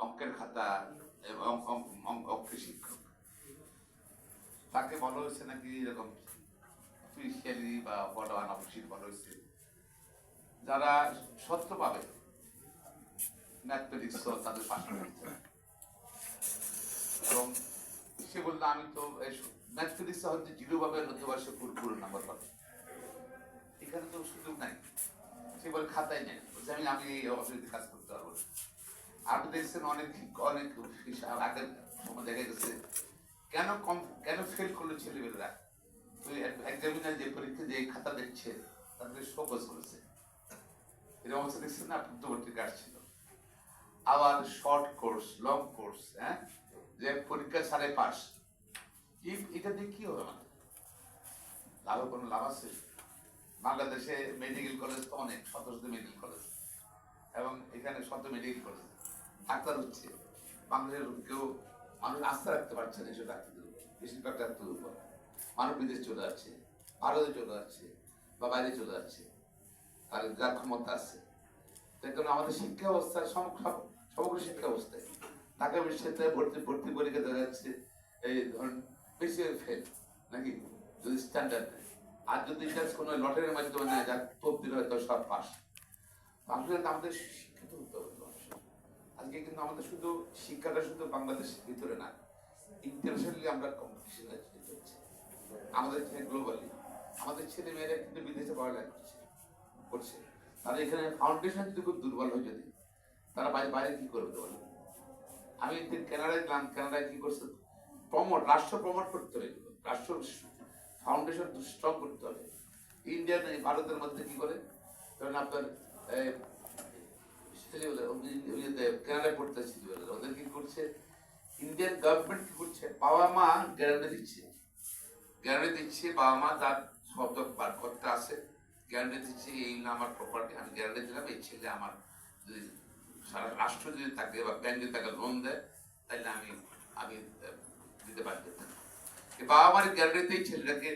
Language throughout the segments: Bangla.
অঙ্কের খাতা, এবং অঙ্ক- শিক্ষক। তাকে বলা হয়েছে নাকি এরকম অফিসিয়ালি বা বড় আনঅফিসিয়াল বলা হয়েছে। যারা সত্য পাবে ম্যাথমেটিক্স তাদের পাশে এবং সে বলল, আমি তো ম্যাথমেটিক্স হচ্ছে জিরো পাবে পুরো নাম্বার পাবে। এখানে তো সুযোগ নাই। সে বলে, খাতায় নেই। আমি আমি এই অসুবিধা কাজ না আপনি দেখছেন অনেক অনেক আগের দেখা গেছে। কেন কম কেন ফেল করল ছেলেমেয়েরা? তো এক্সামিনার যে পরীক্ষা, যে খাতা দেখছে তাদের ফোকাস করেছে। এরকম অবস্থা দেখছেন না? পূর্তবর্তী আসছিল আবার শর্ট কোর্স লং কোর্স হ্যাঁ? যে পরীক্ষা ছাড়াই পাস এটা দিয়ে কি হবে আমাদের? লাভের কোনো লাভ আছে? বাংলাদেশে মেডিকেল কলেজ তো অনেক শত শত মেডিকেল কলেজ এবং এখানে শত মেডিকেল কলেজ ডাক্তার হচ্ছে বাংলাদেশের কেউ মানুষ আস্থা রাখতে পারছে না এসব ডাক্তারদের উপর। বেশিরভাগ ডাক্তারদের উপর। মানুষ বিদেশ চলে যাচ্ছে, ভারতে চলে যাচ্ছে বা বাইরে চলে যাচ্ছে। তার যার ক্ষমতা আছে। তাই কারণে আমাদের শিক্ষা ব্যবস্থা সম- সম- সমগ্র শিক্ষা ব্যবস্থায় ঢাকা বিশ্ববিদ্যালয়ে ভর্তি ভর্তি পরীক্ষা দেখা যাচ্ছে এই ধরুন বেশি ফেল নাকি? যদি স্ট্যান্ডার্ড নেয় আর যদি জাস্ট কোনো লটারির মাধ্যমে নেয় যার তবদিল হয়তো সব পাস। বাংলাদেশ আমাদের শিক্ষিত হতে হবে। আজকে কিন্তু আমাদের শুধু শিক্ষাটা শুধু বাংলাদেশের ভিতরে না ইন্টারন্যাশনালি আমরা কম্পিটিশনে হচ্ছে আমাদের গ্লোবালি আমাদের ছেলে মেয়েরা কিন্তু বিদেশে পড়ালেখা করছে করছে। তারা এখানে ফাউন্ডেশন যদি খুব দুর্বল হয় যদি, তারা বাইরে বাইরে কি করবে তো আমি একদিন কানাডায় গেলাম কানাডায় কি করছে? প্রমোট রাষ্ট্র প্রমোট করতে হবে। রাষ্ট্র ফাউন্ডেশন স্ট্রং করতে হবে। ইন্ডিয়ান ভারতের মধ্যে কি করে? ধরেন আপনার এই, ছেলেগুলো, ওই- ওই যে কানাডায় পড়তে ছেলেগুলো, ওদের কি করছে? ইন্ডিয়ান গভর্নমেন্ট কি করছে? বাবা মা গ্যারান্টি দিচ্ছে। গ্যারান্টি দিচ্ছে বাবা মা তার শব্দ বারকতটা আছে গ্যারান্টি দিচ্ছে এই আমার প্রপার্টি আমি গ্যারান্টি দিলাম এই ছেলে আমার যদি সারা রাষ্ট্র যদি তাকে বা ব্যাংক যদি তাকে লোন দেয় তাহলে আমি আমি দিতে পারি। এই বাবা মার গ্যারান্টিতেই ছেলেটাকে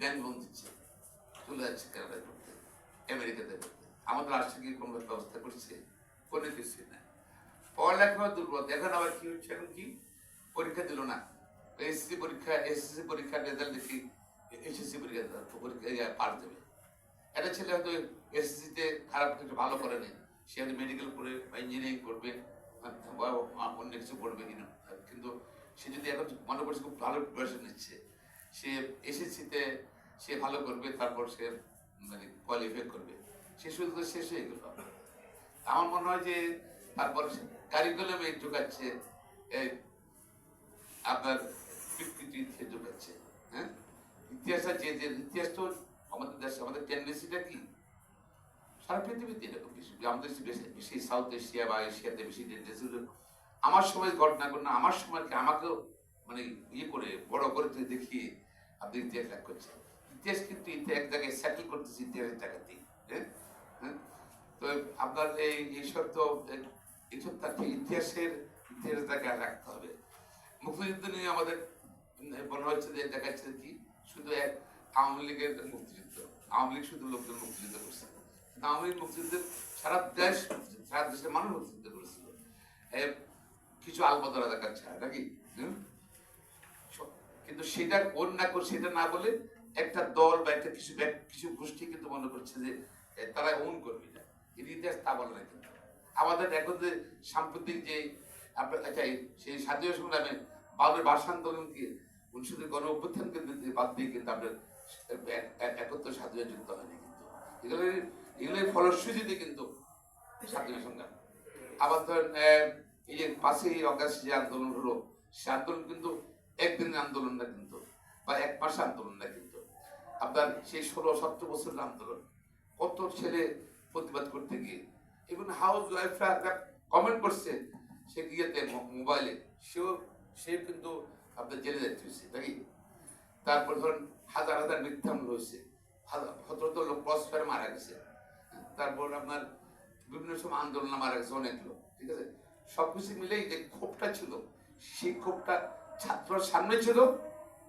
ব্যাংক লোন দিচ্ছে। চলে যাচ্ছে কানাডায় করতে আমেরিকাতে করতে আমাদের রাষ্ট্র কোনো ব্যবস্থা করছে? কোনো কিছুই না পড়ালেখা দুর্বল। এখন আবার কি হচ্ছে এখন কি? পরীক্ষা দিল না। এসএসসি পরীক্ষা, এসএসসি পরীক্ষার রেজাল্ট দেখি, এসএসসি পরীক্ষা পরীক্ষা পাস দেবে। একটা ছেলে হয়তো এসএসসিতে খারাপ কিছু ভালো করে নেই। সে হয়তো মেডিকেল পড়ে বা ইঞ্জিনিয়ারিং করবে, বা অন্য কিছু পড়বে কিনা। কিন্তু সে যদি এখন মনে করছে খুব ভালো প্রিপারেশন নিচ্ছে, সে এসএসসিতে সে ভালো করবে, তারপর সে মানে কোয়ালিফাই করবে। সে শুধু শেষ হয়ে গেল। আমার মনে হয় যে তারপর কারিকুলামে ঢুকাচ্ছে আপনার বিকৃতি ঢুকাচ্ছে হ্যাঁ? ইতিহাসের যে যে ইতিহাস তো আমাদের দেশে, আমাদের টেন্ডেন্সিটা কি? সারা পৃথিবীতে এরকম বেশি, আমাদের বেশি সাউথ এশিয়া বা এশিয়াতে বেশি টেন্ডেন্সি আমার সময় ঘটনা ঘটনা, আমার সময়কে আমাকেও মানে ইয়ে করে, বড় করে দেখিয়ে আপনি ইতিহাস লেখ করছেন। ইতিহাস কিন্তু এক জায়গায় সেটেল করতেছে, ইতিহাসের জায়গাতেই হ্যাঁ? হ্যাঁ? আপনার এই তো তাকে ইতিহাসের রাখতে হবে। মুক্তিযুদ্ধ নিয়ে আমাদের মনে হচ্ছে যে দেখা যাচ্ছে কি? শুধু এক আওয়ামী লীগের মুক্তিযুদ্ধ। আওয়ামী লীগ শুধু মুক্তিযুদ্ধ করছে। আওয়ামী লীগ মুক্তিযুদ্ধের সারা দেশ, সারা দেশের মানুষ মুক্তিযুদ্ধ করেছিল। কিছু আলবদরা দেখাচ্ছে, নাকি? কিন্তু সেটা কোন না করে সেটা না বলে একটা দল বা একটা কিছু কিছু গোষ্ঠী কিন্তু মনে করছে যে তারা ওন করবে না ইতিহাস তা বলে কিন্তু। আমাদের এখন যে সাম্প্রতিক যে আচ্ছা সেই স্বাধীন সংগ্রামে বাবুর ভাষা আন্দোলনকে উনিশশো গণ অভ্যুত্থানকে বাদ দিয়ে কিন্তু আপনার এক- এক- একত্র স্বাধীন যুক্ত হয়নি কিন্তু। এগুলো এগুলোর ফলশ্রুতিতে কিন্তু স্বাধীন সংগ্রাম। আবার ধরেন এই যে পাঁচই অগাস্ট যে আন্দোলন হলো, সে আন্দোলন কিন্তু একদিনের আন্দোলন না কিন্তু, বা এক মাসের আন্দোলন না কিন্তু। আপনার সেই ষোলো, সতেরো বছরের আন্দোলন, কত ছেলে প্রতিবাদ করতে গিয়ে। Even হাউস ওয়াইফরা কমেন্ট করছে, সে গিয়েতে মোবাইলে সেও সে কিন্তু আপনার জেলে যাচ্ছে হয়েছে নাকি? তারপর ধরুন হাজার হাজার মিথ্যা মামলা হয়েছে হাজার শত শত লোক ক্রস মারা গেছে। তারপর আপনার বিভিন্ন সময় আন্দোলন মারা গেছে অনেক লোক, ঠিক আছে? সবকিছু মিলেই যে ক্ষোভটা ছিল, সেই ক্ষোভটা ছাত্রর সামনে ছিল,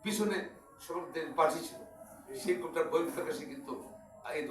পিছনে সব পাশে ছিল। সেই ক্ষোভটার বই প্রকাশে কিন্তু এই